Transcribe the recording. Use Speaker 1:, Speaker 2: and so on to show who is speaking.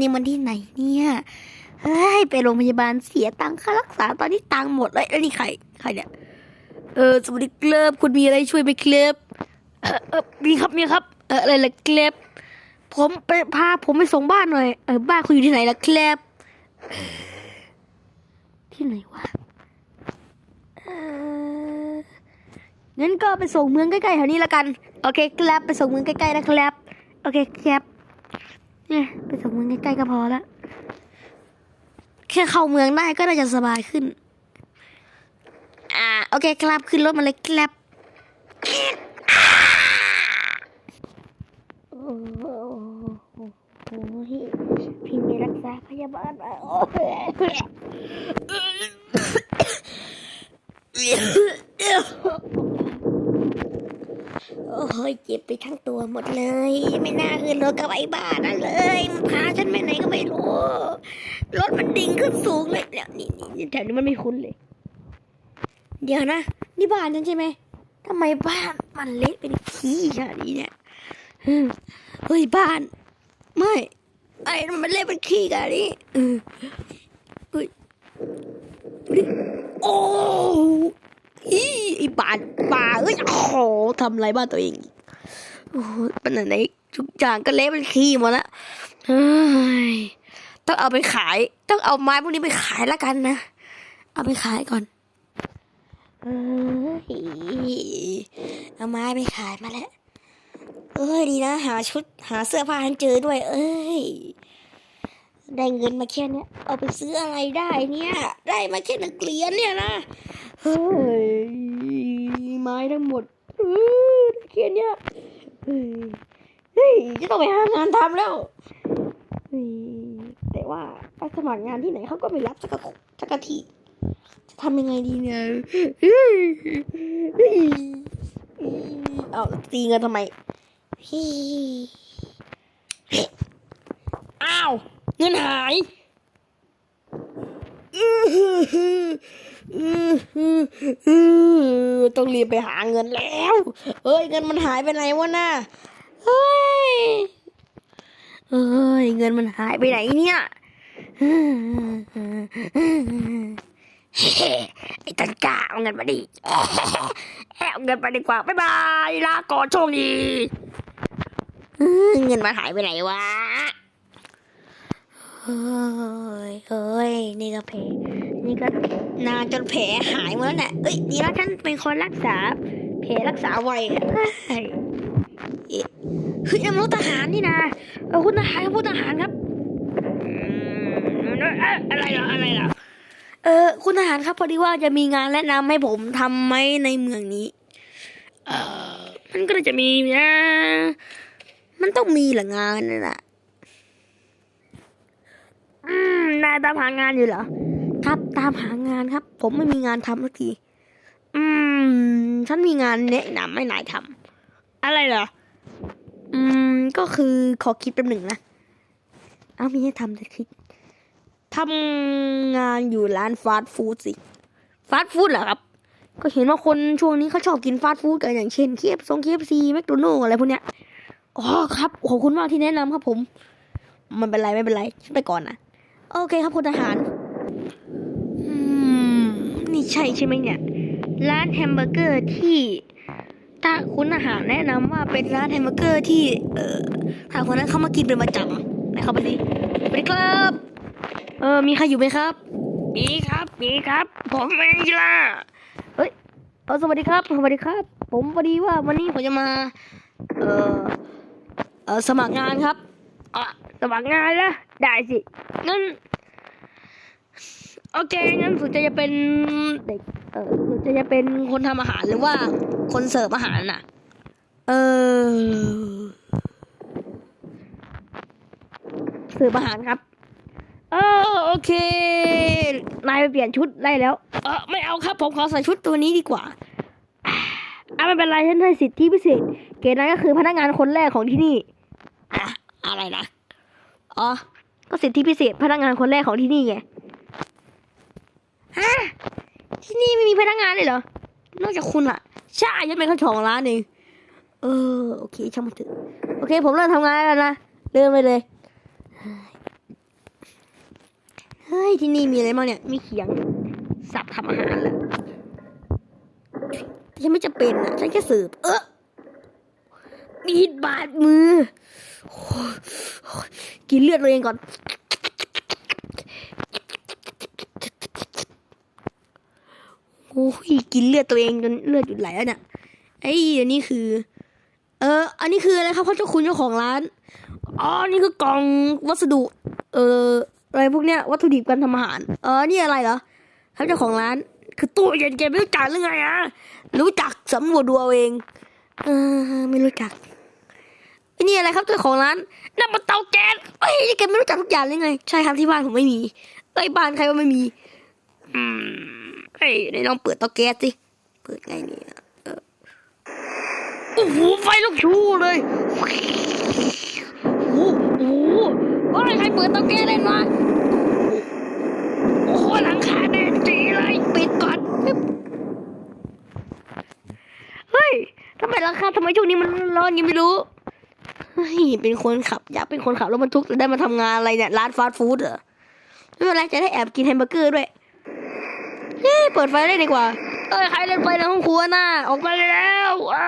Speaker 1: นี่มันที่ไหนเนี่ย เฮ้ย ไปโรงพยาบาลเสียตังค่ารักษาตอนนี้ตังหมดเลยแล้วนี่ใคร ใครเนี่ย เออสวัสดีครับคุณมีอะไรช่วยไหมครับเออเออมีครับมีครับ เอออะไรล่ะครับผมไปพาผมไปส่งบ้านหน่อย เออบ้านคุณอยู่ที่ไหนล่ะครับที่ไหนวะเอองั้นก็ไปส่งเมืองใกล้ๆแถวนี้ละกัน โอเคครับไปส่งเมืองใกล้ๆนะครับ โอเคครับ เนี่ยไปส่งเมืองใกล้ๆก็พอละแค่เข้าเมืองได้ก็น่าจะสบายขึ้น อ่า โอเคครับขึ้นรถมาเลยครับโอ้โหพี่มีรักษาพยาบาลมาโอ้ย โอ้ยเจ็บไปทั้งตัวหมดเลย ไม่น่าขึ้นรถกับไอ้บ้านั่นเลยมันพาฉันไปไหนก็ไม่รู้ รถมันดิ่งขึ้นสูงเลยเนี่ยนี่นี่แถวนี้มันไม่คุ้นเลย เดี๋ยวนะนี่บ้านฉันใช่ไหมทำไมบ้านมันเละเป็นขี้ขนาดนี้เนี่ยเฮ้ยบ้าน ไม่ไอ้มันเละเป็นขี้ขนาดนี้เฮ้ยโอ้อี ไอ้บ้านป่าเอ้ยโอ้โหทำไรบ้านตัวเองอีกโอ้โหเป็นไหนทุกอย่างก็เละเป็นขี้หมดละเฮ้ยต้องเอาไปขาย ต้องเอาไม้พวกนี้ไปขายแล้วกันนะ เอาไปขายก่อนเอ้ยเอาไม้ไปขายมาแล้วเอ้ยดีนะ หาชุดหาเสื้อผ้าให้เจอด้วย เอ้ยได้เงินมาแค่เนี้ยเอาไปซื้ออะไรได้เนี่ย ได้มาแค่นักเรียนเนี่ยนะเฮ้ย ไม้ทั้งหมดเออได้แค่เนี้ยเฮ้ยจะต้องไปหางานทำแล้วแต่ว่าไปสมัครงานที่ไหนเขาก็ไม่รับสักกะสักกะทีจะทำยังไงดีเนี่ยเฮ้ยเฮ้ยเอาตีเงินทำไมอ้าวเงินหายอื้อหือหืออื้อหือหือ ต้องรีบไปหาเงินแล้วเฮ้ยเงินมันหายไปไหนวะน่ะเฮ้ยเฮ้ยเงินมันหายไปไหนเนี่ยไอ้ตันกาเอาเงินมาดิเอาเงินไปดีกว่าบ๊ายบายลาก่อนโชคดีเฮ้เงินมันหายไปไหนวะเฮ้ยเฮ้ย นี่ก็แผลนี่ก็นานจนแผลหายหมดแล้วเนี่ยเอ้ยดีแล้วฉันเป็นคนรักษา แผลรักษาไวอะเฮ้ยเอ๊ะเฮ้ยเอารถทหารนี่นะเออคุณทหารครับคุณทหารครับอืมเอ่ออะไรล่ะอะไรล่ะเออคุณทหารครับพอดีว่าจะมีงานแนะนำให้ผมทำไหมในเมืองนี้ เออมันก็จะมีนะ มันต้องมีแหละงานนั่นแหละอืม นายตามหางานอยู่เหรอ ครับตามหางานครับ ผมไม่มีงานทำสักที อืม ฉันมีงานแนะนำให้นายทำอะไรเหรอ อืม ก็คือขอคิดแป๊บหนึ่งนะ เอามีให้ทำแต่คิดทำงานอยู่ร้านฟาสต์ฟู้ดสิ ฟาสต์ฟู้ดเหรอครับ ก็เห็นว่าคนช่วงนี้เขาชอบกินฟาสต์ฟู้ดกันอย่างเช่นเคฟซงเคฟซีแมคโดนัลอะไรพวกเนี้ย อ๋อครับ ขอบคุณมากที่แนะนำครับผม มันเป็นไรไม่เป็นไร ฉันไปก่อนนะ โอเคครับคุณทหารอืมนี่ใช่ใช่ไหมเนี่ย ร้านแฮมเบอร์เกอร์ที่ถ้าคุณทหารแนะนำว่าเป็นร้านแฮมเบอร์เกอร์ที่ เอ่อถ้าคนนั้นเขามากินเป็นประจำไหนเข้าไปดิสวัสดีครับ เออมีใครอยู่ไหมครับ มีครับ มีครับ ผมเองล่ะเฮ้ยเออสวัสดีครับ สวัสดีครับ ผมพอดีว่าวันนี้ผมจะมา เอ่อเออสมัครงานครับอะสมัครงานละ ได้สิงั้นโอเคงั้นสุดจะจะเป็นเด็กเออสุดจะจะเป็นคนทำอาหารหรือว่าคนเสิร์ฟอาหารน่ะ เออเสิร์ฟอาหารครับเออโอเค นายไปเปลี่ยนชุดได้แล้ว เออไม่เอาครับ ผมขอใส่ชุดตัวนี้ดีกว่าอะอะไม่เป็นไรฉันให้สิทธิพิเศษ เกณฑ์นั้นก็คือพนักงานคนแรกของที่นี่ อะอะไรนะ อ๋อ ก็สิทธิพิเศษพนักงานคนแรกของที่นี่ไงฮะที่นี่ไม่มีพนักงานเลยเหรอ นอกจากคุณอะใช่ฉันเป็นเจ้าของร้านเองเออโอเคช่างมันเถอะโอเค ผมเริ่มทำงานแล้วนะเดินไปเลยเฮ้ยที่นี่มีอะไรบ้างเนี่ยมีเขียงสับทำอาหารแหละฉันไม่จะเป็นอะฉันแค่สืบเออมีดบาดมือ กินเลือดตัวเองก่อน โอ้ยกินเลือดตัวเองจนเลือดหยุดไหลแล้วเนี่ยไอ้อันนี้คือ เออ อันนี้คืออะไรครับพ่อเจ้าคุณเจ้าของร้าน อ๋อ นี่คือกล่องวัสดุ เอออะไรพวกเนี้ยวัตถุดิบการทำอาหาร เออ นี่อะไรเหรอครับเจ้าของร้าน คือตู้เย็นแกไม่รู้จักหรือไงอะรู้จักสำรวจดูเอาเอง เออ ไม่รู้จัก นี่อะไรครับเจ้าของร้านนั่นมันเตาแก๊สเอ้ยแกไม่รู้จักทุกอย่างเลยไง ใช่ครับที่บ้านผมไม่มีเอ้ยบ้านใครว่าไม่มี อืมเฮ้ยไหนลองเปิดเตาแก๊สสิเปิดไงเนี่ยโอ้โหไฟลุกชูเลยโอ้โหโอ้ยใครเปิดเตาแก๊สเล่นวะโอ้โหหลังคาแดงจีเลยปิดก่อนเฮ้ยทำไมหลังคาทำไมช่วงนี้มันร้อนยังไม่รู้ เฮ้ยเป็นคนขับ อยากเป็นคนขับรถบรรทุกจะได้มาทำงานอะไรเนี่ยร้านฟาสต์ฟู้ดเหรอไม่เป็นไรจะได้แอบกินแฮมเบอร์เกอร์ด้วยเฮ้ยเปิดไฟได้ดีกว่า เอ้ยใครเล่นไฟในห้องครัวน่ะออกมาแล้วอ้า